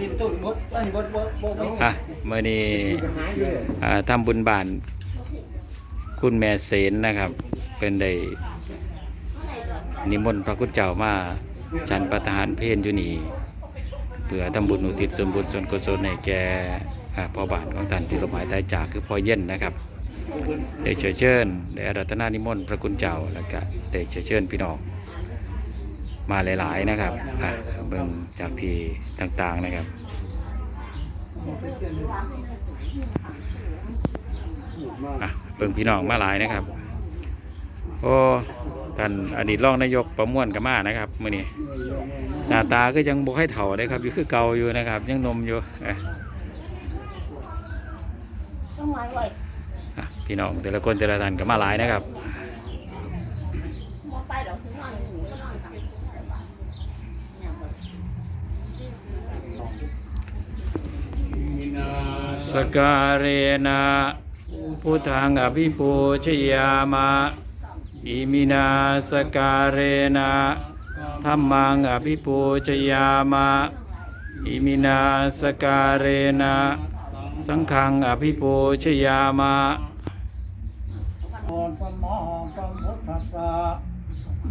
นี่ต้บดอันนี้บดบดบดอะเมื่อนี้อ่าทำบุญบาน คุณแม่เสนนะครับ เป็นได้นิมนต์พระคุณเจ้ามาฉันประทานเพลอยู่นี่เพื่อทำบุญอุทิศส่วนบุญส่วนกุศลให้แก่อ่าพ่อบานของท่านที่ลมหายตายจากคือพ่อเย็นนะครับได้เชิญเชิญได้อารัตนานิมนต์พระคุณเจ้าแล้วก็ได้เชิญเชิญพี่น้องมาหลาย ๆ นะครับอะ เบิ่งจากที่ต่างๆนะครับเบิ่งพี่น้องมาหลายนะครับ โอ้ท่านอดีตรองนายกประมวลกับมานะครับมื่อนี้หน้าตาก็ยังบ่ให้เถ่าเลยครับอยู่คือเก่าอยู่นะครับ ยังนมอยู่อะพี่น้องแต่ละคนแต่ละท่านก็มาหลายนะครับ สการเนะพุทธังอภิปูชยามะ อิมินาสการเนะธรรมังอภิปูชยามะ อิมินาสการเนะสังฆังอภิปูชยามะโมสัมมาสัมพุทธัสสะ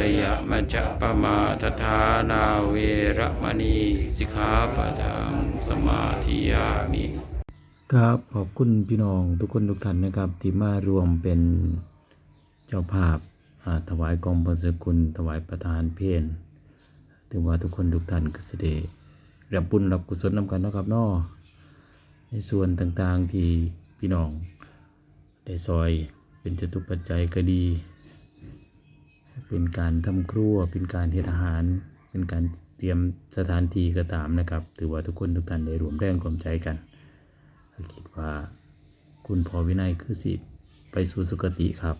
ระยะมัจจปมาทฐานาเวระมณีสิกขาปะทังสมาธิยามิครับขอบคุณพี่น้องทุกคนทุกท่านนะครับ ที่มารวมเป็นเจ้าภาพาถวายกองพระสกุล ถวายประธานเพลถือว่าทุกคนทุกท่านก็เสด็จรับบุญรับกุศลนำกันนะครับนาะในส่วนต่างๆที่พี่น้องได้ซอยเป็นจตุปัจจัยก็ดี เป็นการทำครัว เป็นการเฮ็ดอาหาร เป็นการเตรียมสถานที่ก็ตามนะครับ ถือว่าทุกคนทุกท่านได้รวมแรงรวมใจกันคิดว่าคุณพ่อวินัยคือสิไปสู่สุคติครับ